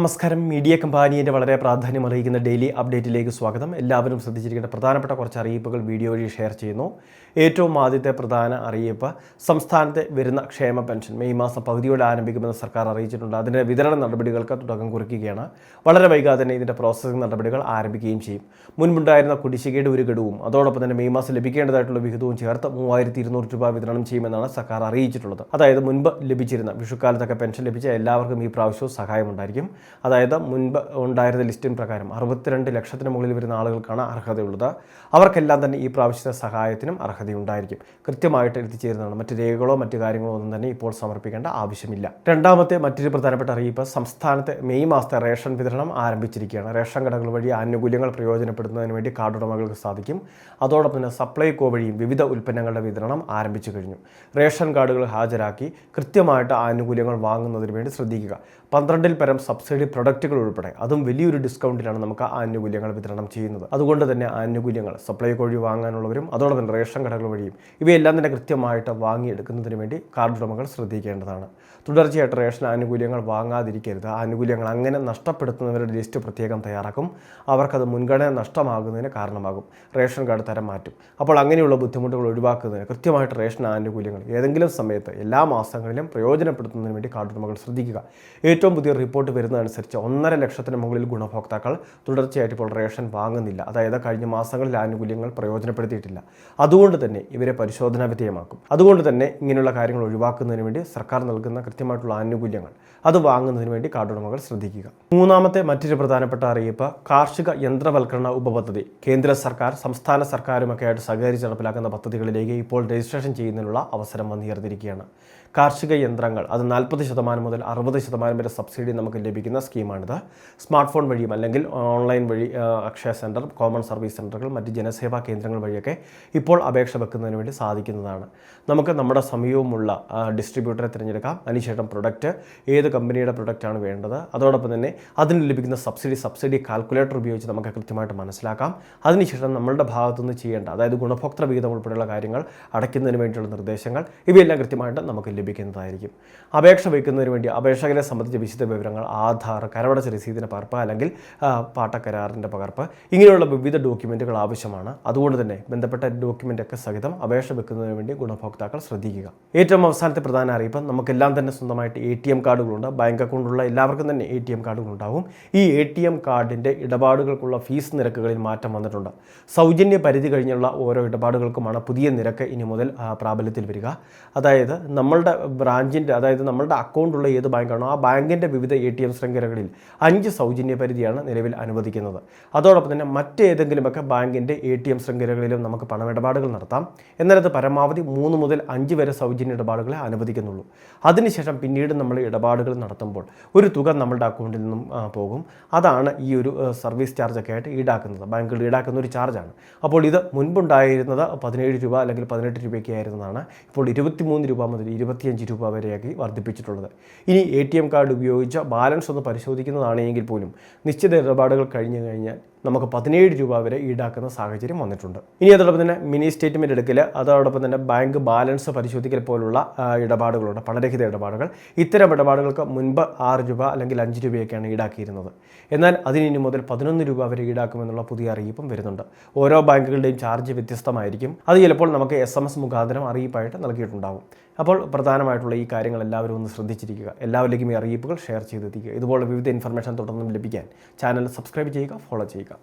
നമസ്കാരം. മീഡിയ കമ്പാനിയുടെ വളരെ പ്രാധാന്യം അറിയിക്കുന്ന ഡെയിലി അപ്ഡേറ്റിലേക്ക് സ്വാഗതം. എല്ലാവരും ശ്രദ്ധിച്ചിരിക്കേണ്ട പ്രധാനപ്പെട്ട കുറച്ച് അറിയിപ്പുകൾ വീഡിയോ വഴി ഷെയർ ചെയ്യുന്നു. ഏറ്റവും ആദ്യത്തെ പ്രധാന അറിയിപ്പ് സംസ്ഥാനത്തെ വരുന്ന ക്ഷേമ പെൻഷൻ. മെയ് മാസം പകുതിയോടെ ആരംഭിക്കുമെന്ന് സർക്കാർ അറിയിച്ചിട്ടുണ്ട്. അതിന്റെ വിതരണ നടപടികൾക്ക് തുടക്കം കുറിക്കുകയാണ്. വളരെ വൈകാതെ തന്നെ ഇതിന്റെ പ്രോസസ്സിംഗ് നടപടികൾ ആരംഭിക്കുകയും ചെയ്യും. മുൻപുണ്ടായിരുന്ന കുടിശ്ശികയുടെ ഒരു ഗഡുവും അതോടൊപ്പം തന്നെ മെയ് മാസം ലഭിക്കേണ്ടതായിട്ടുള്ള വിഹിതവും ചേർത്ത് മൂവായിരത്തി ഇരുന്നൂറ് രൂപ വിതരണം ചെയ്യുമെന്നാണ് സർക്കാർ അറിയിച്ചിട്ടുള്ളത്. അതായത് മുൻപ് ലഭിച്ചിരുന്ന വിഷുക്കാലത്തൊക്കെ പെൻഷൻ ലഭിച്ച എല്ലാവർക്കും ഈ പ്രാവശ്യവും സഹായമുണ്ടായിരിക്കും അതായത് മുൻപ് ഉണ്ടായിരുന്ന ലിസ്റ്റിൻ പ്രകാരം അറുപത്തിരണ്ട് ലക്ഷത്തിന് മുകളിൽ വരുന്ന ആളുകൾക്കാണ് അർഹതയുള്ളത്. അവർക്കെല്ലാം തന്നെ ഈ പ്രാവശ്യത്തെ സഹായത്തിനും അർഹതയുണ്ടായിരിക്കും. കൃത്യമായിട്ട് എത്തിച്ചേരുന്നതാണ്. മറ്റ് രേഖകളോ മറ്റു കാര്യങ്ങളോ ഒന്നും തന്നെ ഇപ്പോൾ സമർപ്പിക്കേണ്ട ആവശ്യമില്ല. രണ്ടാമത്തെ മറ്റൊരു പ്രധാനപ്പെട്ട അറിയിപ്പ് സംസ്ഥാനത്തെ മെയ് മാസത്തെ റേഷൻ വിതരണം ആരംഭിച്ചിരിക്കുകയാണ്. റേഷൻ കടകൾ വഴി ആനുകൂല്യങ്ങൾ പ്രയോജനപ്പെടുത്തുന്നതിന് വേണ്ടി കാർഡ് ഉടമകൾക്ക് സാധിക്കും. അതോടൊപ്പം തന്നെ സപ്ലൈകോ വഴിയും വിവിധ ഉൽപ്പന്നങ്ങളുടെ വിതരണം ആരംഭിച്ചു കഴിഞ്ഞു. റേഷൻ കാർഡുകൾ ഹാജരാക്കി കൃത്യമായിട്ട് ആനുകൂല്യങ്ങൾ വാങ്ങുന്നതിന് വേണ്ടി ശ്രദ്ധിക്കുക. പന്ത്രണ്ടിൽ പരം സബ്സിഡി പ്രൊഡക്റ്റുകൾ ഉൾപ്പെടെ. അതും വലിയൊരു ഡിസ്കൗണ്ടിലാണ് നമുക്ക് ആനുകൂല്യങ്ങൾ വിതരണം ചെയ്യുന്നത്. അതുകൊണ്ട് തന്നെ ആനുകൂല്യങ്ങൾ സപ്ലൈ വഴി വാങ്ങാനുള്ളവരും അതോടൊപ്പം റേഷൻ കടകൾ വഴിയും ഇവയെല്ലാം തന്നെ കൃത്യമായിട്ട് വാങ്ങിയെടുക്കുന്നതിന് വേണ്ടി കാർഡ് ഉടമകൾ ശ്രദ്ധിക്കേണ്ടതാണ്. തുടർച്ചയായിട്ട് റേഷൻ ആനുകൂല്യങ്ങൾ വാങ്ങാതിരിക്കരുത്. ആനുകൂല്യങ്ങൾ അങ്ങനെ നഷ്ടപ്പെടുത്തുന്നവരുടെ ലിസ്റ്റ് പ്രത്യേകം തയ്യാറാക്കും. അവർക്കത് മുൻഗണന നഷ്ടമാകുന്നതിന് കാരണമാകും. റേഷൻ കാർഡ് തരം മാറ്റും. അപ്പോൾ അങ്ങനെയുള്ള ബുദ്ധിമുട്ടുകൾ ഒഴിവാക്കുന്നതിന് കൃത്യമായിട്ട് റേഷൻ ആനുകൂല്യങ്ങൾ ഏതെങ്കിലും സമയത്ത് എല്ലാ മാസങ്ങളിലും പ്രയോജനപ്പെടുത്തുന്നതിന് വേണ്ടി കാർഡ് ഉടമകൾ ശ്രദ്ധിക്കുക. ഏറ്റവും പുതിയ റിപ്പോർട്ട് വരുന്നതനുസരിച്ച് ഒന്നര ലക്ഷത്തിന് മുകളിൽ ഗുണഭോക്താക്കൾ തുടർച്ചയായിട്ട് ഇപ്പോൾ റേഷൻ വാങ്ങുന്നില്ല. അതായത് കഴിഞ്ഞ മാസങ്ങളിൽ ആനുകൂല്യങ്ങൾ പ്രയോജനപ്പെടുത്തിയിട്ടില്ല. അതുകൊണ്ട് തന്നെ ഇവരെ പരിശോധനാ വിധേയമാക്കും. അതുകൊണ്ട് തന്നെ ഇങ്ങനെയുള്ള കാര്യങ്ങൾ ഒഴിവാക്കുന്നതിന് വേണ്ടി സർക്കാർ നൽകുന്ന കൃത്യമായിട്ടുള്ള ആനുകൂല്യങ്ങൾ അത് വാങ്ങുന്നതിന് വേണ്ടി കാർഡുടമകൾ ശ്രദ്ധിക്കുക. മൂന്നാമത്തെ മറ്റൊരു പ്രധാനപ്പെട്ട അറിയിപ്പ് കാർഷിക യന്ത്രവൽക്കരണ ഉപപദ്ധതി. കേന്ദ്ര സർക്കാർ സംസ്ഥാന സർക്കാരുമൊക്കെ ആയിട്ട് സഹകരിച്ച് നടപ്പിലാക്കുന്ന പദ്ധതികളിലേക്ക് ഇപ്പോൾ രജിസ്ട്രേഷൻ ചെയ്യുന്നതിനുള്ള അവസരം വന്നുയർന്നിരിക്കുകയാണ് കാർഷിക യന്ത്രങ്ങൾ അത് നാൽപ്പത് ശതമാനം മുതൽ അറുപത് ശതമാനം വരെ സബ്സിഡി നമുക്ക് ലഭിക്കുന്ന. സ്കീമാണിത്. സ്മാർട്ട് ഫോൺ വഴിയും അല്ലെങ്കിൽ ഓൺലൈൻ വഴി അക്ഷയ സെന്റർ കോമൺ സർവീസ് സെന്ററുകൾ മറ്റ് ജനസേവാ കേന്ദ്രങ്ങൾ വഴിയൊക്കെ ഇപ്പോൾ അപേക്ഷ വെക്കുന്നതിന് വേണ്ടി സാധിക്കുന്നതാണ്. നമുക്ക് നമ്മുടെ സമീപമുള്ള ഡിസ്ട്രിബ്യൂട്ടറെ തിരഞ്ഞെടുക്കാം. അതിനുശേഷം പ്രൊഡക്റ്റ് ഏത് കമ്പനിയുടെ പ്രൊഡക്റ്റാണ് വേണ്ടത്. അതോടൊപ്പം തന്നെ അതിന് ലഭിക്കുന്ന സബ്സിഡി സബ്സിഡി കാൽക്കുലേറ്റർ ഉപയോഗിച്ച് നമുക്ക് കൃത്യമായിട്ട് മനസ്സിലാക്കാം. അതിനുശേഷം നമ്മളുടെ ഭാഗത്തുനിന്ന് ചെയ്യേണ്ട അതായത് ഗുണഭോക്തൃ വിഹിതം ഉൾപ്പെടെയുള്ള കാര്യങ്ങൾ അടയ്ക്കുന്നതിന് വേണ്ടിയുള്ള നിർദ്ദേശങ്ങൾ ഇവയെല്ലാം കൃത്യമായിട്ട് നമുക്ക് ലഭിക്കുന്നതായിരിക്കും. അപേക്ഷ വയ്ക്കുന്നതിന് വേണ്ടി അപേക്ഷകരെ സംബന്ധിച്ച വിശദ വിവരങ്ങൾ ആധാർ കരവടച്ച രസീതിന്റെ പകർപ്പ് അല്ലെങ്കിൽ പാട്ടക്കരാറിന്റെ പകർപ്പ്. ഇങ്ങനെയുള്ള വിവിധ ഡോക്യുമെന്റുകൾ ആവശ്യമാണ്. അതുകൊണ്ട് തന്നെ ബന്ധപ്പെട്ട ഡോക്യുമെന്റൊക്കെ സഹിതം അപേക്ഷ വെക്കുന്നതിന് വേണ്ടി ഗുണഭോക്താക്കൾ ശ്രദ്ധിക്കുക. ഏറ്റവും അവസാനത്തെ പ്രധാന അറിയിപ്പ് നമുക്കെല്ലാം തന്നെ സ്വന്തമായിട്ട് എ ടി എം കാർഡുകളുണ്ട്. ബാങ്ക് അക്കൗണ്ടുള്ള എല്ലാവർക്കും തന്നെ എ ടി എം കാർഡുകൾ ഉണ്ടാവും ഈ എ ടി എം കാർഡിന്റെ ഇടപാടുകൾക്കുള്ള ഫീസ് നിരക്കുകളിൽ മാറ്റം വന്നിട്ടുണ്ട്. സൗജന്യ പരിധി കഴിഞ്ഞുള്ള ഓരോ ഇടപാടുകൾക്കുമാണ് പുതിയ നിരക്ക് ഇനി മുതൽ പ്രാബല്യത്തിൽ വരിക. അതായത് നമ്മളുടെ ബ്രാഞ്ചിന്റെ അതായത് നമ്മളുടെ അക്കൗണ്ടുള്ള ഏത് ബാങ്കാണോ ആ ബാങ്കിന്റെ വിവിധ എ ടി എം ശൃംഖലകളിൽ അഞ്ച് സൗജന്യ പരിധിയാണ് നിലവിൽ അനുവദിക്കുന്നത്. അതോടൊപ്പം തന്നെ മറ്റേതെങ്കിലുമൊക്കെ ബാങ്കിന്റെ എ ടി എം ശൃംഖലകളിലും നമുക്ക് പണമിടപാടുകൾ നടത്താം. എന്നാലത് പരമാവധി മൂന്ന് മുതൽ അഞ്ച് വരെ സൗജന്യ ഇടപാടുകളെ അനുവദിക്കുന്നുള്ളൂ. അതിനുശേഷം പിന്നീട് നമ്മൾ ഇടപാടുകൾ നടത്തുമ്പോൾ ഒരു തുക നമ്മളുടെ അക്കൗണ്ടിൽ നിന്നും പോകും. അതാണ് ഈ ഒരു സർവീസ് ചാർജൊക്കെ ആയിട്ട് ഈടാക്കുന്നത്. ബാങ്കുകൾ ഈടാക്കുന്ന ഒരു ചാർജാണ്. അപ്പോൾ ഇത് മുൻപുണ്ടായിരുന്നത് പതിനേഴ് രൂപ അല്ലെങ്കിൽ പതിനെട്ട് രൂപയൊക്കെ ആയിരുന്നതാണ്. ഇപ്പോൾ ഇരുപത്തിമൂന്ന് രൂപ മുതൽ ഇരുപത്തിയഞ്ച് രൂപ വരെയാക്കി വർദ്ധിപ്പിച്ചിട്ടുള്ളത്. ഇനി എ ടി എം കാർഡ് ഉപയോഗിച്ച് ബാലൻസ് ഒന്ന് പരിശോധിക്കുന്നതാണ് എങ്കിൽ പോലും നിശ്ചിത ഇടപാടുകൾ കഴിഞ്ഞു കഴിഞ്ഞാൽ നമുക്ക് പതിനേഴ് രൂപ വരെ ഈടാക്കുന്ന സാഹചര്യം വന്നിട്ടുണ്ട്. ഇനി അതോടൊപ്പം തന്നെ മിനി സ്റ്റേറ്റ്മെന്റ് എടുക്കൽ അതോടൊപ്പം തന്നെ ബാങ്ക് ബാലൻസ് പരിശോധിക്കൽ പോലുള്ള ഇടപാടുകളുണ്ട് പണരഹിത ഇടപാടുകൾ. ഇത്തരം ഇടപാടുകൾക്ക് മുൻപ് ആറ് രൂപ അല്ലെങ്കിൽ അഞ്ച് രൂപയൊക്കെയാണ് ഈടാക്കിയിരുന്നത്. എന്നാൽ അതിന് മുതൽ പതിനൊന്ന് രൂപ വരെ ഈടാക്കുമെന്നുള്ള പുതിയ അറിയിപ്പും വരുന്നുണ്ട്. ഓരോ ബാങ്കുകളുടെയും ചാർജ് വ്യത്യസ്തമായിരിക്കും. അത് ചിലപ്പോൾ നമുക്ക് എസ് എം എസ് മുഖാന്തരം അറിയിപ്പായിട്ട് നൽകിയിട്ടുണ്ടാകും അപ്പോൾ പ്രധാനമായിട്ടുള്ള ഈ കാര്യങ്ങൾ എല്ലാവരും ഒന്ന് ശ്രദ്ധിച്ചിരിക്കുക. എല്ലാവരിലേക്കും ഈ അറിയിപ്പുകൾ ഷെയർ ചെയ്തെത്തിക്കുക. ഇതുപോലെ വിവിധ ഇൻഫർമേഷൻ തുടർന്നും ലഭിക്കാൻ ചാനൽ സബ്സ്ക്രൈബ് ചെയ്യുക ഫോളോ ചെയ്യുക.